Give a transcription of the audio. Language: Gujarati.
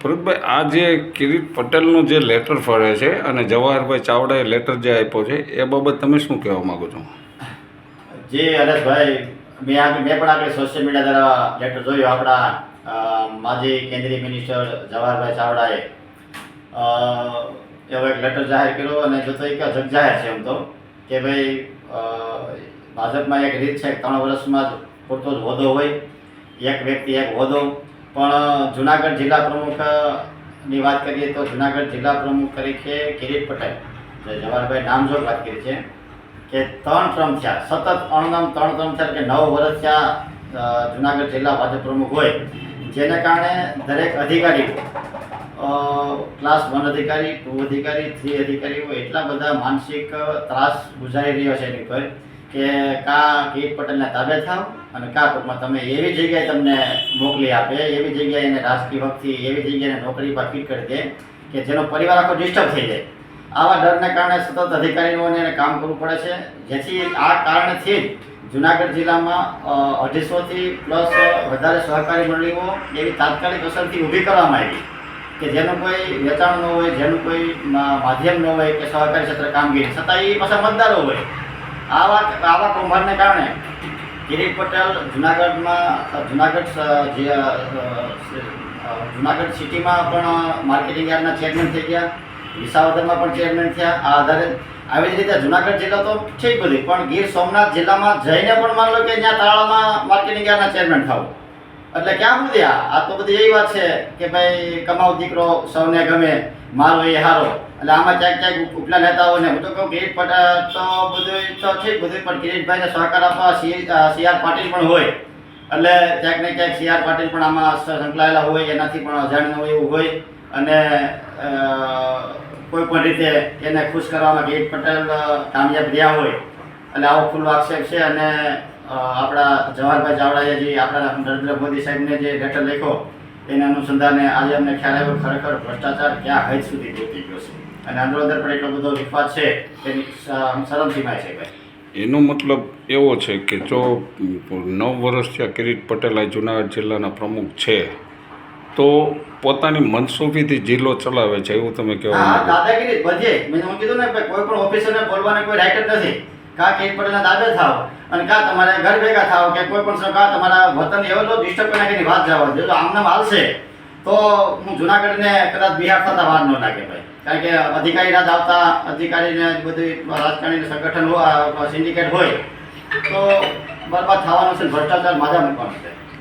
ભરતભાઈ, આ જે કિરીટ પટેલનું જે લેટર ફરે છે અને જવાહરભાઈ ચાવડાએ લેટર જે આપ્યો છે, એ બાબત તમે શું કહેવા માગો છો? જે હરેશભાઈ મેં આગળ મેં પણ આગળ સોશિયલ મીડિયા દ્વારા લેટર જોયું. આપણા માજી કેન્દ્રીય મિનિસ્ટર જવાહરભાઈ ચાવડાએ એવો એક લેટર જાહેર કર્યો અને જો તો એક જગ જાહેર છે એમ તો, કે ભાઈ ભાજપમાં એક રીત છે ત્રણ વર્ષમાં જ પૂરતો જ હોદ્દો હોય, એક વ્યક્તિ એક હોદ્દો પણ જુનાગઢ જિલ્લા પ્રમુખની વાત કરીએ તો જુનાગઢ જિલ્લા પ્રમુખ તરીકે કિરીટ પટેલ, જે જવાહરભાઈ નામજોગ વાત કરી છે, કે ત્રણ ટર્મ થયા સતત અણનમ ત્રણ ટર્મ થયા કે નવ વર્ષ થયા જુનાગઢ જિલ્લા ભાજપ પ્રમુખ હોય. જેને કારણે દરેક અધિકારીઓ ક્લાસ વન અધિકારી, ટુ અધિકારી, થ્રી અધિકારીઓ એટલા બધા માનસિક ત્રાસ ગુજારી રહ્યો છે એની પર. કે કા કીટ પટેલને તાબે થાવ અને કા ટૂંકમાં તમે એવી જગ્યાએ તમને મોકલી આપે, એવી જગ્યાએ એને રાજકીય વખતથી એવી જગ્યાએ નોકરી પર ફીટ કરી દે કે જેનો પરિવાર આખો ડિસ્ટર્બ થઈ જાય. આવા ડરને કારણે સતત અધિકારીઓને એને કામ કરવું પડે છે. જેથી આ કારણથી જ જુનાગઢ જિલ્લામાં અઢીસોથી પ્લસ વધારે સહકારી મંડળીઓ એવી તાત્કાલિક અસરથી ઊભી કરવામાં આવી કે જેનું કોઈ વેચાણ ન હોય, જેનું કોઈ માધ્યમ ન હોય કે સહકારી ક્ષેત્ર કામગીરી. છતાં એ પાછા મતદારો હોય. આવા આવા કૌભાંડને કારણે કિરીટ પટેલ જુનાગઢમાં જુનાગઢ જે જુનાગઢ સિટીમાં પણ માર્કેટિંગ યાર્ડના ચેરમેન થઈ ગયા, વિસાવદરમાં પણ ચેરમેન થયા. આ આધારે આવી જ રીતે જુનાગઢ જિલ્લો તો ઠીક બધી. પણ ગીર સોમનાથ જિલ્લામાં જઈને પણ માન લો કે ત્યાં તાળામાં માર્કેટિંગ યાર્ડના ચેરમેન થવું એટલે ક્યાં સુધી આ? તો બધી એવી વાત છે કે ભાઈ, કમાવ દીકરો, સૌને ગમે, મારો એ હારો. એટલે આમાં ક્યાંક ક્યાંક ઉપલા નેતાઓને, હું તો કહું કિરીટ પટેલ તો બધું તો ઠીક બધું પણ કિરીટભાઈને સહકાર આપવા સી આર પાટીલ પણ હોય. એટલે ક્યાંક ને ક્યાંક સી આર પાટીલ પણ આમાં સંકળાયેલા હોય, એનાથી પણ અજાણ્યું હોય એવું હોય. અને કોઈ પણ રીતે એને ખુશ કરવામાં કિરીટ પટેલ કામયાબ રહ્યા હોય. એટલે આવો ખુલ્લો આક્ષેપ છે અને આપણા જવાહરભાઈ ચાવડાએ જે આપણા નરેન્દ્ર મોદી સાહેબને જે લેટર લખ્યો એના અનુસંધાને આજે અમને ખ્યાલ આવ્યો ખરેખર ભ્રષ્ટાચાર ક્યાં હદ સુધી પહોંચી ગયો છે? અને અંદર પણ એટલો બધો વિશ્વાસ છે તેની શરમસીમાય છે ભાઈ. એનો મતલબ એવો છે કે જો નવ વર્ષ આ કિરીટ પટેલ આ જુનાગઢ જિલ્લાના પ્રમુખ છે તો પોતાની મનસુબીથી જિલ્લો ચલાવે છે એવું તમે કહેવા દાદાગીરી બધે મેં કીધું ને કોઈ પણ ઓફિસરને બોલવાનો કોઈ રાઇટ જ નથી. કા કે પટેલના દાદે થાવ અને કા તમારે ઘર ભેગા થાવ કે કોઈ પણ કા તમારા વતન એવો તો ડિસ્ટર્બ કરી નાખીને વાત જવા જો આમને હાલશે. તો હું જુનાગઢને કદાચ બિહાર થતા વાર ન લાગે ભાઈ. કારણ કે અધિકારી રાજ આવતા અધિકારીને બધું રાજકારણી સંગઠન હોય સિન્ડિકેટ હોય. તો બરબાદ થવાનું છે ભ્રષ્ટાચાર માજા મૂકવાનું છે.